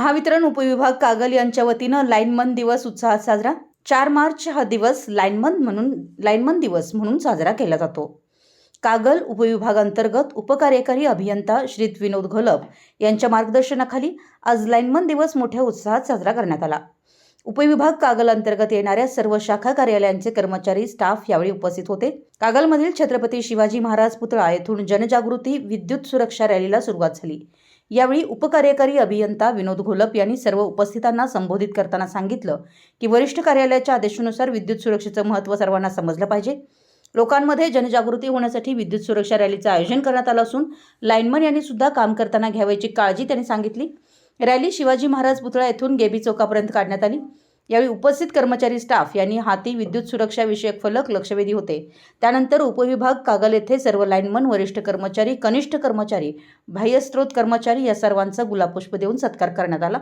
महावितरण उपविभाग कागल यांच्या वतीनं लाईनमन दिवस उत्साहात साजरा. चार मार्च हा दिवस लाईनमन म्हणून लाईनमन दिवस म्हणून साजरा केला जातो. कागल उपविभागांतर्गत उपकार्यकारी अभियंता श्रीत विनोद घोलप यांच्या मार्गदर्शनाखाली आज लाईनमन दिवस मोठ्या उत्साहात साजरा करण्यात आला. उपविभाग कागल अंतर्गत येणाऱ्या सर्व शाखा कार्यालयांचे कर्मचारी स्टाफ यावेळी उपस्थित होते. कागलमधील छत्रपती शिवाजी महाराज पुतळा येथून जनजागृती विद्युत सुरक्षा रॅलीला सुरुवात झाली. यावेळी उपकार्यकारी अभियंता विनोद घोलप यांनी सर्व उपस्थितांना संबोधित करताना सांगितलं की वरिष्ठ कार्यालयाच्या आदेशानुसार विद्युत सुरक्षेचं महत्त्व सर्वांना समजलं पाहिजे. लोकांमध्ये जनजागृती होण्यासाठी विद्युत सुरक्षा रॅलीचं आयोजन करण्यात आलं असून लाईनमन यांनी सुद्धा काम करताना घ्यावयाची काळजी त्यांनी सांगितली. रॅली शिवाजी महाराज पुतळा येथून गेबी चौकापर्यंत काढण्यात आली. यावेळी उपस्थित कर्मचारी स्टाफ यांनी हाती विद्युत सुरक्षा विषयक फलक लक्षवेधी होते. त्यानंतर उपविभाग कागल येथे सर्व लाईनमन वरिष्ठ कर्मचारी कनिष्ठ कर्मचारी बाह्यस्त्रोत कर्मचारी या सर्वांचा गुलाबपुष्प देऊन सत्कार करण्यात आला.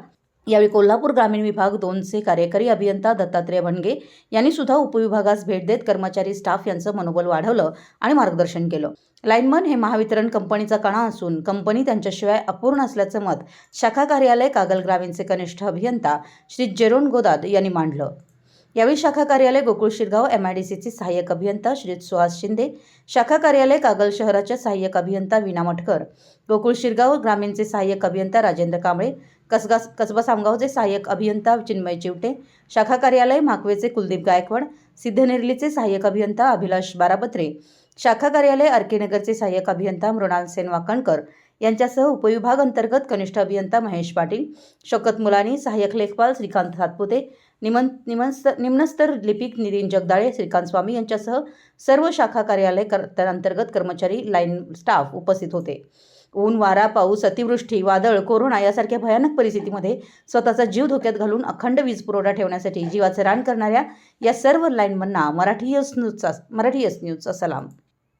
यावेळी कोल्हापूर ग्रामीण विभाग दोनचे कार्यकारी अभियंता दत्तात्रय भणगे यांनी सुद्धा उपविभागास भेट देत कर्मचारी स्टाफ यांचं मनोबल वाढवलं आणि मार्गदर्शन केलं. लाईनमन हे महावितरण कंपनीचा कणा असून कंपनी त्यांच्याशिवाय अपूर्ण असल्याचं मत शाखा कार्यालय कागल ग्रामीणचे कनिष्ठ अभियंता श्री जेरोन गोदाद यांनी मांडलं. यावेळी शाखा कार्यालय Gokul Shirgaon M I D सीचे सहाय्यक अभियंता श्री सुहास शिंदे शाखा कार्यालय कागल शहराच्या सहाय्यक अभियंता विना मटकर गोकुळ शिरगाव ग्रामीणचे सहाय्यक अभियंता राजेंद्र कांबळे कसगा कसबा सामगावचे सहाय्यक अभियंता चिन्मय चिवटे शाखा कार्यालय माकवेचे कुलदीप गायकवाड सिद्धनेरलीचे सहाय्यक अभियंता अभिलाष बारापत्रे शाखा कार्यालय आरकेनगरचे सहाय्यक अभियंता मृणाल सेन वाकणकर यांच्यासह उपविभाग अंतर्गत कनिष्ठ अभियंता महेश पाटील शौकत मुलानी सहाय्यक लेखपाल श्रीकांत सातपुते निमन निमनस्त निम्नस्तर लिपिक नितीन जगदाळे श्रीकांत स्वामी यांच्यासह सर्व शाखा कार्यालय कर अंतर्गत कर्मचारी लाईन स्टाफ उपस्थित होते. ऊन वारा पाऊस अतिवृष्टी वादळ कोरोना यासारख्या भयानक परिस्थितीमध्ये स्वतःचा जीव धोक्यात घालून अखंड वीज पुरवठा ठेवण्यासाठी जीवाचं रान करणाऱ्या या सर्व लाईनमनना मराठी यस न्यूजचा मराठी यस न्यूजचा सलाम.